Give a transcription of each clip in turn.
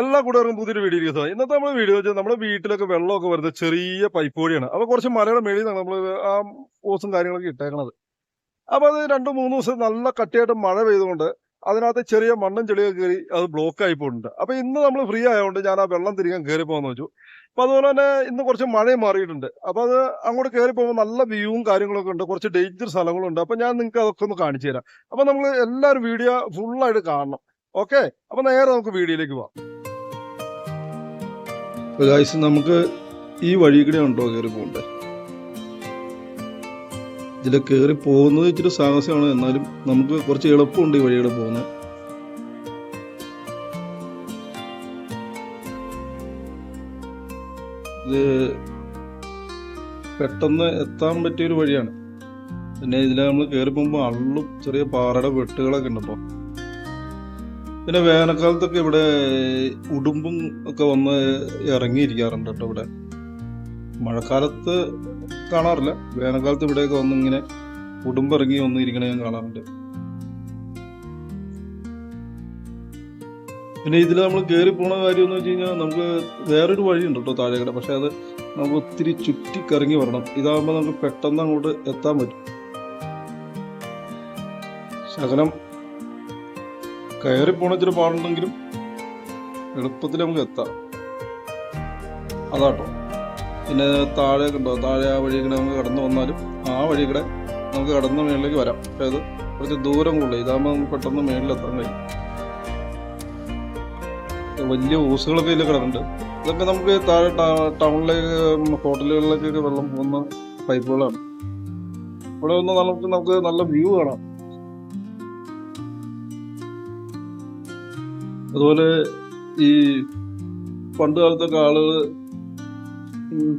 എല്ലാ കൂട്ടുകാർക്കും പുതിയൊരു വീഡിയോ ഇരിക്കുന്നത് ഇന്നത്തെ നമ്മൾ വീഡിയോ വെച്ചാൽ നമ്മുടെ വീട്ടിലൊക്കെ വെള്ളമൊക്കെ വരുന്നത് ചെറിയ പൈപ്പ് വഴിയാണ് അപ്പോൾ കുറച്ച് മലയുടെ മേളിന്നാണ് നമ്മൾ ആ ഓസും കാര്യങ്ങളൊക്കെ ഇട്ടേക്കണത്. അപ്പോൾ അത് രണ്ട് മൂന്ന് ദിവസം നല്ല കട്ടിയായിട്ട് മഴ പെയ്തുകൊണ്ട് അതിനകത്ത് ചെറിയ മണ്ണും ചെളിയൊക്കെ കയറി അത് ബ്ലോക്ക് ആയി പോയിട്ടുണ്ട്. അപ്പോൾ ഇന്ന് നമ്മൾ ഫ്രീ ആയതുകൊണ്ട് ഞാൻ ആ വെള്ളം തിരികെ കയറി പോകാമെന്ന് വെച്ചു. അപ്പോൾ അതുപോലെ തന്നെ ഇന്ന് കുറച്ച് മഴയും മാറിയിട്ടുണ്ട്. അപ്പോൾ അത് അങ്ങോട്ട് കയറി പോകുമ്പോൾ നല്ല വ്യൂവും കാര്യങ്ങളൊക്കെ ഉണ്ട്. കുറച്ച് ഡേഞ്ചർ സ്ഥലങ്ങളുണ്ട്. അപ്പോൾ ഞാൻ നിങ്ങൾക്ക് അതൊക്കെ ഒന്ന് കാണിച്ചു തരാം. അപ്പോൾ നമ്മൾ എല്ലാവരും വീഡിയോ ഫുള്ളായിട്ട് കാണണം. ഓക്കെ അപ്പോൾ നേരെ നമുക്ക് വീഡിയോയിലേക്ക് പോവാം ഗായ്സ് നമുക്ക് ഈ വഴി കൂടെ ഉണ്ടോ കയറി പോകണ്ടേ? ഇതിൽ കയറി പോകുന്നത് ഇച്ചിരി സാഹസമാണ് എന്നാലും നമുക്ക് കുറച്ച് എളുപ്പമുണ്ട് ഈ വഴിയുടെ പോകുന്നത് ഇത് പെട്ടെന്ന് എത്താൻ പറ്റിയ ഒരു വഴിയാണ്. പിന്നെ ഇതിൽ നമ്മൾ കയറി പോകുമ്പോൾ അള്ളും ചെറിയ പാറയുടെ വെട്ടുകളൊക്കെ ഉണ്ട് അപ്പോൾ പിന്നെ വേനൽക്കാലത്തൊക്കെ ഇവിടെ ഉടുമ്പും ഒക്കെ വന്ന് ഇറങ്ങിയിരിക്കാറുണ്ട് കേട്ടോ ഇവിടെ. മഴക്കാലത്ത് കാണാറില്ല. വേനൽക്കാലത്ത് ഇവിടെയൊക്കെ വന്ന് ഇങ്ങനെ ഉടുമ്പിറങ്ങി വന്ന് ഇരിക്കണ ഞാൻ കാണാറുണ്ട്. പിന്നെ ഇതിൽ നമ്മൾ കയറി പോണ കാര്യം എന്ന് വെച്ച് കഴിഞ്ഞാൽ നമുക്ക് വേറൊരു വഴിയുണ്ട് കേട്ടോ താഴെക്കട. പക്ഷെ അത് നമുക്ക് ഒത്തിരി ചുറ്റി കറങ്ങി വരണം. ഇതാകുമ്പോൾ നമുക്ക് പെട്ടെന്ന് അങ്ങോട്ട് എത്താൻ പറ്റും. ശകലം കയറി പോണ ഇച്ചിരി പാടുണ്ടെങ്കിലും എളുപ്പത്തിൽ നമുക്ക് എത്താം. അതാട്ടോ. പിന്നെ താഴെ ഉണ്ടോ താഴെ ആ വഴി കൂടെ നമുക്ക് കടന്നു വന്നാലും ആ വഴി കൂടെ നമുക്ക് കടന്ന് മേളിലേക്ക് വരാം. അതായത് അത് കുറച്ച് ദൂരം കൂടുതൽ ഇതാകുമ്പോൾ നമുക്ക് പെട്ടെന്ന് മേളിലെത്താൻ കഴിയും. വലിയ ഓസുകളൊക്കെ ഇതിൽ കിടക്കുന്നുണ്ട് ഇതൊക്കെ നമുക്ക് താഴെ ടൗണിലേക്ക് ഹോട്ടലുകളിലേക്കൊക്കെ വെള്ളം പോകുന്ന പൈപ്പുകളാണ്. ഇവിടെ വന്ന് നമുക്ക് നമുക്ക് നല്ല വ്യൂ കാണാം. അതുപോലെ ഈ പണ്ട് കാലത്തൊക്കെ ആളുകൾ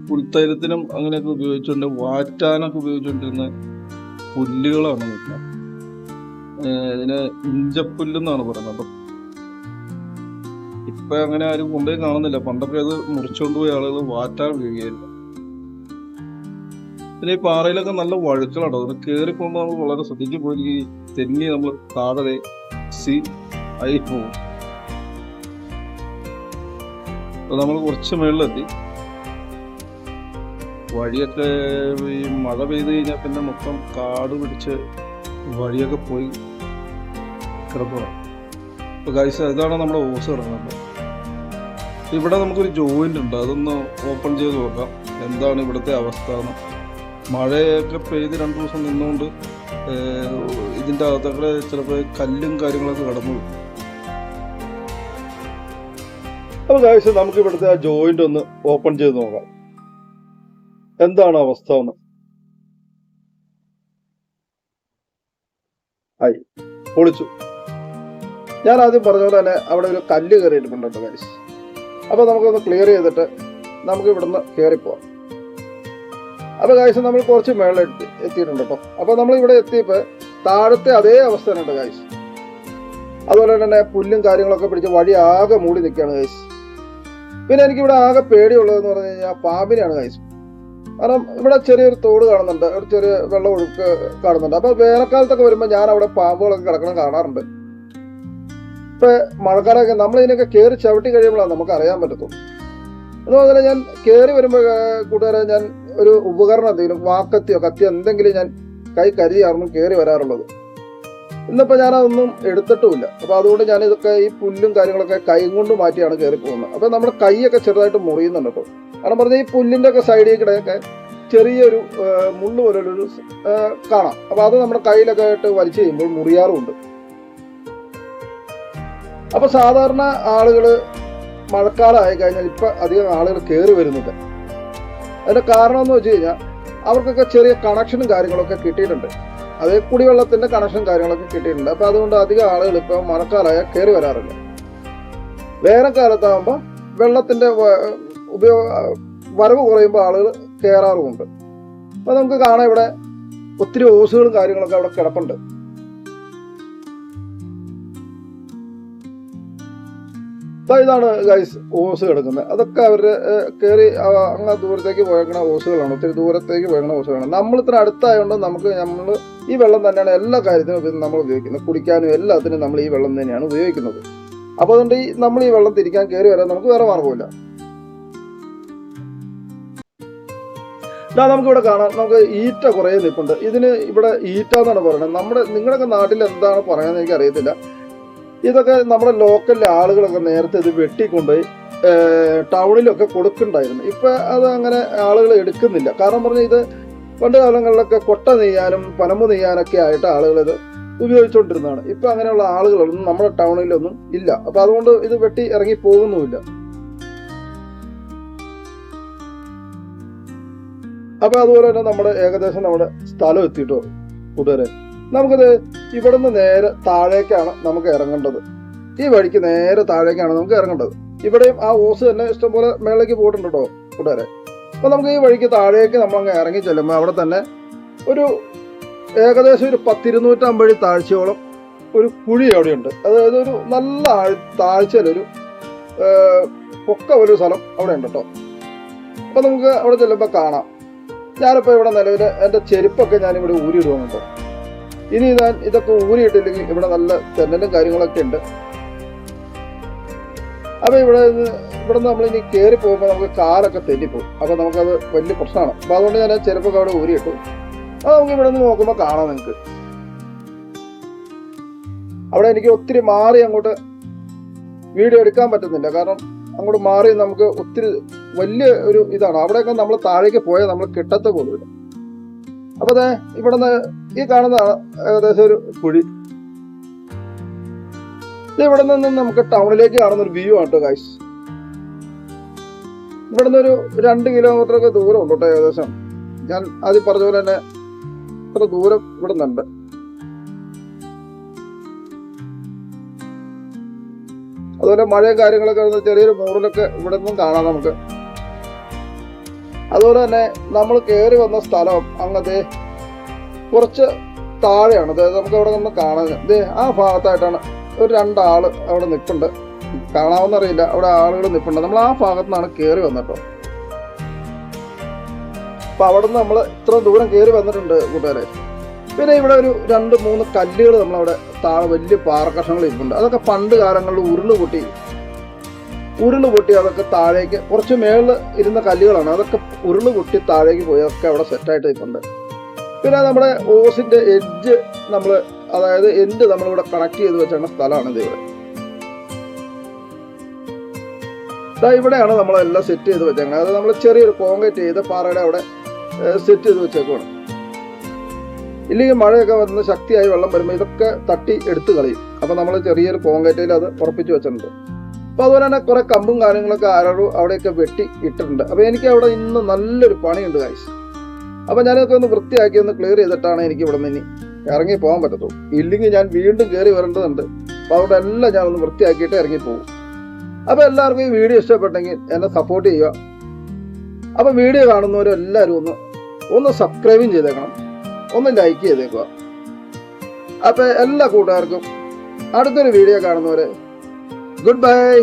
പുൽത്തൈലത്തിനും അങ്ങനെയൊക്കെ ഉപയോഗിച്ചുകൊണ്ട് വാറ്റാനൊക്കെ ഉപയോഗിച്ചുകൊണ്ടിരുന്ന പുല്ലുകളാണ് നോക്കുക ഇതിന് ഇഞ്ചപ്പുല്ലെന്നാണ് പറയുന്നത്. അപ്പം ഇപ്പൊ അങ്ങനെ ആരും കൊണ്ടുപോയി കാണുന്നില്ല. പണ്ടൊക്കെ അത് മുറിച്ചുകൊണ്ട് പോയി ആളുകൾ വാറ്റാൻ ഉപയോഗിക്കായിരുന്നു. പിന്നെ ഈ പാറയിലൊക്കെ നല്ല വഴുക്കളാണ് അതിന് കയറി നമ്മൾ വളരെ ശ്രദ്ധിച്ചു പോയി തെങ്ങി നമ്മൾ താഴെ സി ആയി പോകും അപ്പൊ നമ്മൾ കുറച്ച് മുകളിലെത്തി. വഴിയൊക്കെ ഈ മഴ പെയ്ത് കഴിഞ്ഞാൽ പിന്നെ മൊത്തം കാട് പിടിച്ച് വഴിയൊക്കെ പോയി കിടപ്പുറം അപ്പൊ ഗൈസ് ഇതാണ് നമ്മുടെ ഓസ് കിടക്കുന്നത് ഇവിടെ നമുക്കൊരു ജോയിന്റ് ഉണ്ട്. അതൊന്ന് ഓപ്പൺ ചെയ്ത് നോക്കാം. എന്താണ് ഇവിടുത്തെ അവസ്ഥ എന്ന്. മഴയൊക്കെ പെയ്ത് രണ്ടു ദിവസം നിന്നുകൊണ്ട് ഇതിന്റെ അകത്തൊക്കെ ചിലപ്പോൾ കല്ലും കാര്യങ്ങളൊക്കെ കടന്നു പോകും അപ്പൊ നമുക്ക് ഇവിടുത്തെ ആ ജോയിന്റ് ഒന്ന് ഓപ്പൺ ചെയ്ത് നോക്കാം? എന്താണ് അവസ്ഥ എന്ന്? ആയി പൊളിച്ചു. ഞാൻ ആദ്യം പറഞ്ഞ പോലെ തന്നെ അവിടെ ഒരു കല്ല് കയറിയിട്ടുണ്ട് ഗൈസ് അപ്പൊ നമുക്കൊന്ന് ക്ലിയർ ചെയ്തിട്ട് നമുക്ക് ഇവിടുന്ന് കയറിപ്പോവാം അപ്പൊ ഗൈസ് നമ്മൾ കുറച്ച് മേളിൽ എത്തി എത്തിയിട്ടുണ്ട് കേട്ടോ. അപ്പൊ നമ്മൾ ഇവിടെ എത്തിയപ്പോ താഴത്തെ അതേ അവസ്ഥ ഉണ്ട് ഗൈസ് അതുപോലെ തന്നെ പുല്ലും കാര്യങ്ങളൊക്കെ പിടിച്ച് വഴി ആകെ മൂടി നിൽക്കുകയാണ് ഗൈസ് പിന്നെ എനിക്ക് ഇവിടെ ആകെ പേടിയുള്ളതെന്ന് പറഞ്ഞു കഴിഞ്ഞാൽ പാമ്പിനെയാണ് കഴിച്ചു കാരണം ഇവിടെ ചെറിയൊരു തോട് കാണുന്നുണ്ട്. ഒരു ചെറിയ വെള്ളം ഒഴുക്ക് കാണുന്നുണ്ട്. അപ്പൊ വേനൽക്കാലത്തൊക്കെ വരുമ്പോൾ ഞാൻ അവിടെ പാമ്പുകളൊക്കെ കിടക്കണം കാണാറുണ്ട്. ഇപ്പൊ മഴക്കാലൊക്കെ നമ്മൾ ഇതിനൊക്കെ കയറി ചവിട്ടി കഴിയുമ്പോഴാണ് നമുക്ക് അറിയാൻ പറ്റത്തുള്ളൂ. അതുപോലെ തന്നെ ഞാൻ കയറി വരുമ്പോൾ കൂട്ടുകാരെ ഞാൻ ഒരു ഉപകരണം എന്തെങ്കിലും വാക്കത്തിയോ കത്തിയോ എന്തെങ്കിലും ഞാൻ കൈ കരുതിയായിരുന്നു കയറി വരാറുള്ളത്. ഇന്നിപ്പോ ഞാൻ അതൊന്നും എടുത്തിട്ടുമില്ല. അപ്പൊ അതുകൊണ്ട് ഞാൻ ഇതൊക്കെ ഈ പുല്ലും കാര്യങ്ങളൊക്കെ കൈ കൊണ്ട് മാറ്റിയാണ് കയറി പോകുന്നത്. അപ്പൊ നമ്മുടെ കൈയൊക്കെ ചെറുതായിട്ട് മുറിയുന്നുണ്ട് കേട്ടോ കാരണം പറഞ്ഞാൽ ഈ പുല്ലിന്റെ ഒക്കെ സൈഡിൽ കൂടെയൊക്കെ ചെറിയൊരു മുള്ളു പോലൊരു കാണാം. അപ്പൊ അത് നമ്മുടെ കയ്യിലൊക്കെ ആയിട്ട് വലിച്ചു കഴിയുമ്പോൾ മുറിയാറുമുണ്ട്. അപ്പോൾ സാധാരണ ആളുകൾ മഴക്കാലമായി കഴിഞ്ഞാൽ ഇപ്പൊ അധികം ആളുകൾ കയറി വരുന്നില്ല അതിന്റെ കാരണം എന്ന് വെച്ച് കഴിഞ്ഞാൽ അവർക്കൊക്കെ ചെറിയ കണക്ഷനും കാര്യങ്ങളൊക്കെ കിട്ടിയിട്ടുണ്ട്. അതേ കുടിവെള്ളത്തിന്റെ കണക്ഷൻ കാര്യങ്ങളൊക്കെ കിട്ടിയിട്ടുണ്ട്. അപ്പൊ അതുകൊണ്ട് അധികം ആളുകൾ ഇപ്പൊ മഴക്കാലമായ കയറി വരാറില്ല. വേനൽക്കാലത്താകുമ്പോൾ വെള്ളത്തിന്റെ ഉപയോഗ വരവ് കുറയുമ്പോൾ ആളുകൾ കയറാറുമുണ്ട് അപ്പൊ നമുക്ക് കാണാം ഇവിടെ ഒത്തിരി ഓസുകളും കാര്യങ്ങളൊക്കെ അവിടെ കിടപ്പുണ്ട്. ഇതാണ് ഗൈസ് ഓസ് കിടക്കുന്നത് അതൊക്കെ അവരുടെ കയറി അങ്ങനെ ദൂരത്തേക്ക് പോയേക്കണ ഓസുകളാണ്. ഒത്തിരി ദൂരത്തേക്ക് പോയേക്കണ ഓസുകളാണ്. നമ്മൾ ഇത്ര അടുത്തായതുകൊണ്ട് നമുക്ക് നമ്മൾ ഈ വെള്ളം തന്നെയാണ് എല്ലാ കാര്യത്തിനും നമ്മൾ ഉപയോഗിക്കുന്നത്. കുടിക്കാനും എല്ലാത്തിനും നമ്മൾ ഈ വെള്ളം തന്നെയാണ് ഉപയോഗിക്കുന്നത്. അപ്പോൾ അതുകൊണ്ട് ഈ നമ്മൾ ഈ വെള്ളം തിരിക്കാൻ കയറി വരാൻ നമുക്ക് വേറെ മാർഗമില്ല ഇതാ നമുക്ക് ഇവിടെ കാണാം. നമുക്ക് ഈറ്റ കുറേ നിൽപ്പുണ്ട് ഇതിന് ഇവിടെ ഈറ്റ എന്നാണ് പറയുന്നത്. നമ്മുടെ നിങ്ങളുടെയൊക്കെ നാട്ടിൽ എന്താണ് പറയുന്നത് എനിക്ക് അറിയത്തില്ല ഇതൊക്കെ നമ്മുടെ ലോക്കലിലെ ആളുകളൊക്കെ നേരത്തെ ഇത് വെട്ടിക്കൊണ്ടുപോയി ടൗണിലൊക്കെ കൊടുക്കുന്നുണ്ടായിരുന്നു. ഇപ്പൊ അത് അങ്ങനെ ആളുകൾ എടുക്കുന്നില്ല. കാരണം പറഞ്ഞാൽ ഇത് പണ്ട് കാലങ്ങളിലൊക്കെ കൊട്ട നെയ്യാനും പനമ്പ് നെയ്യാനൊക്കെ ആയിട്ട് ആളുകൾ ഇത് ഉപയോഗിച്ചുകൊണ്ടിരുന്നതാണ് ഇപ്പൊ അങ്ങനെയുള്ള ആളുകളൊന്നും നമ്മുടെ ടൗണിലൊന്നും ഇല്ല. അപ്പൊ അതുകൊണ്ട് ഇത് വെട്ടി ഇറങ്ങി പോകുന്നുമില്ല. അപ്പൊ അതുപോലെ തന്നെ നമ്മുടെ ഏകദേശം നമ്മുടെ സ്ഥലം എത്തിയിട്ടോ കൂട്ടുകാരെ? നമുക്കത് ഇവിടുന്ന് നേരെ താഴേക്കാണ് നമുക്ക് ഇറങ്ങേണ്ടത്. ഈ വഴിക്ക് നേരെ താഴേക്കാണ് നമുക്ക് ഇറങ്ങേണ്ടത്. ഇവിടെയും ആ ഓസ് തന്നെ ഇഷ്ടംപോലെ മേളയ്ക്ക് പോയിട്ടുണ്ട് കേട്ടോ കൂട്ടുകാരെ. അപ്പൊ നമുക്ക് ഈ വഴിക്ക് താഴേക്ക് നമ്മൾ അങ്ങ് ഇറങ്ങി ചെല്ലുമ്പോൾ അവിടെ തന്നെ ഒരു ഏകദേശം ഒരു പത്തിരുന്നൂറ്റമ്പത് താഴ്ചയോളം ഒരു കുഴി അവിടെയുണ്ട്. അതായത് ഒരു നല്ല താഴ്ചയിലൊരു പൊക്ക ഒരു സ്ഥലം അവിടെ ഉണ്ട് കേട്ടോ. അപ്പൊ നമുക്ക് അവിടെ ചെല്ലുമ്പോൾ കാണാം. ഞാനിപ്പോൾ ഇവിടെ നിലവിൽ എന്റെ ചെരുപ്പൊക്കെ ഞാനിവിടെ ഊരിയിടുവാണ് കേട്ടോ. ഇനി ഞാൻ ഇതൊക്കെ ഊരിയിട്ടില്ലെങ്കിൽ ഇവിടെ നല്ല തെന്നലും കാര്യങ്ങളൊക്കെ ഉണ്ട്. അപ്പൊ ഇവിടെ നിന്ന് ഇവിടെ നിന്ന് നമ്മളിനി കയറി പോകുമ്പോൾ നമുക്ക് കാലൊക്കെ തെന്നിപ്പോകും. അപ്പൊ നമുക്കത് വലിയ പ്രശ്നമാണ്. അപ്പൊ അതുകൊണ്ട് ഞാൻ ചെരുപ്പൊക്കെ അവിടെ ഊരിയിട്ടു. അത് നമുക്ക് ഇവിടെ നിന്ന് നോക്കുമ്പോൾ കാണാം നിങ്ങൾക്ക് അവിടെ എനിക്ക് ഒത്തിരി മാറി അങ്ങോട്ട് വീഡിയോ എടുക്കാൻ പറ്റുന്നില്ല. കാരണം അങ്ങോട്ട് മാറി നമുക്ക് ഒത്തിരി വലിയ ഒരു ഇതാണ്. അവിടെയൊക്കെ നമ്മൾ താഴേക്ക് പോയാൽ നമ്മൾ കിട്ടത്ത പോലുമില്ല. അപ്പൊ അതെ ഇവിടുന്ന് ഈ കാണുന്ന ഏകദേശം ഒരു കുഴി. ഇവിടെ നിന്ന് നമുക്ക് ടൗണിലേക്ക് കാണുന്ന ഒരു വ്യൂ ആണ് ഗൈസ് ഇവിടെ നിന്ന് ഒരു രണ്ട് കിലോമീറ്റർ ഒക്കെ ദൂരം ഉണ്ട് കേട്ടോ ഏകദേശം. ഞാൻ ആദ്യം പറഞ്ഞ പോലെ തന്നെ ഇത്ര ദൂരം ഇവിടെ നിന്നുണ്ട് അതുപോലെ മഴയും കാര്യങ്ങളൊക്കെ ചെറിയൊരു മൂറിലൊക്കെ ഇവിടെ നിന്നും കാണാം നമുക്ക്. അതുപോലെ തന്നെ നമ്മൾ കയറി വന്ന സ്ഥലം അങ്ങത്തെ കുറച്ച് താഴെയാണ്. അതായത് നമുക്ക് അവിടെ നിന്ന് കാണാൻ ദേ ആ ഭാഗത്തായിട്ടാണ് ഒരു രണ്ടാൾ അവിടെ നിൽപ്പുണ്ട് കാണാവുന്നറിയില്ല അവിടെ ആളുകൾ നിൽപ്പുണ്ട് നമ്മൾ ആ ഭാഗത്തു നിന്നാണ് കയറി വന്നിട്ടോ അപ്പൊ അവിടെ നിന്ന് നമ്മൾ ഇത്ര ദൂരം കയറി വന്നിട്ടുണ്ട് കൂട്ടുകാരെ. പിന്നെ ഇവിടെ ഒരു രണ്ട് മൂന്ന് കല്ലുകൾ നമ്മളവിടെ താഴെ വലിയ പാറക്കഷണങ്ങൾ ഇരിപ്പുണ്ട് അതൊക്കെ പണ്ട് കാലങ്ങളിൽ ഉരുൾ പൊട്ടി. ഉരുൾ പൊട്ടി അതൊക്കെ താഴേക്ക് കുറച്ച് മേളിൽ ഇരുന്ന കല്ലുകളാണ്. അതൊക്കെ ഉരുൾ പൊട്ടി താഴേക്ക് പോയി. അതൊക്കെ അവിടെ സെറ്റായിട്ട് ഇരിപ്പുണ്ട് പിന്നെ നമ്മുടെ ഓസിന്റെ എഡ്ജ് നമ്മൾ അതായത് എൻഡ് നമ്മളിവിടെ കണക്ട് ചെയ്ത് വെച്ചേണ്ട സ്ഥലമാണ് ഇത് ഇവിടെ ഇവിടെയാണ് നമ്മളെല്ലാം സെറ്റ് ചെയ്ത് വെച്ചേക്കുന്നത് അതായത് നമ്മൾ ചെറിയൊരു കോൺക്രീറ്റ് ചെയ്ത് പാറയുടെ അവിടെ സെറ്റ് ചെയ്ത് വെച്ചേക്കുവാണ്. ഇല്ലെങ്കിൽ മഴയൊക്കെ വന്ന് ശക്തിയായി വെള്ളം വരുമ്പോൾ ഇതൊക്കെ തട്ടി എടുത്തു കളയും. അപ്പം നമ്മൾ ചെറിയൊരു കോൺക്രീറ്റിൽ അത് ഉറപ്പിച്ച് വെച്ചിട്ടുണ്ട്. അപ്പോൾ അതുപോലെ തന്നെ കുറേ കമ്പും കാര്യങ്ങളൊക്കെ ആരോടും അവിടെയൊക്കെ വെട്ടി ഇട്ടിട്ടുണ്ട്. അപ്പോൾ എനിക്ക് അവിടെ ഇന്ന് നല്ലൊരു പണിയുണ്ട് കാഴ്ച അപ്പൊ ഞാനൊക്കെ ഒന്ന് വൃത്തിയാക്കി ഒന്ന് ക്ലിയർ ചെയ്തിട്ടാണ് എനിക്ക് ഇവിടെ നിന്ന് ഇറങ്ങി പോകാൻ പറ്റത്തുള്ളൂ. ഇല്ലെങ്കിൽ ഞാൻ വീണ്ടും കയറി വരേണ്ടതുണ്ട്. അപ്പൊ അവിടെ എല്ലാം ഞാൻ ഒന്ന് വൃത്തിയാക്കിയിട്ട് ഇറങ്ങി പോകും. അപ്പൊ എല്ലാവർക്കും ഈ വീഡിയോ ഇഷ്ടപ്പെട്ടെങ്കിൽ എന്നെ സപ്പോർട്ട് ചെയ്യുക. അപ്പൊ വീഡിയോ കാണുന്നവരെല്ലാവരും ഒന്ന് ഒന്ന് സബ്സ്ക്രൈബും ചെയ്തേക്കണം. ഒന്ന് ലൈക്ക് ചെയ്തേക്കുക. അപ്പൊ എല്ലാ കൂട്ടുകാർക്കും അടുത്തൊരു വീഡിയോ കാണുന്നവരെ ഗുഡ് ബൈ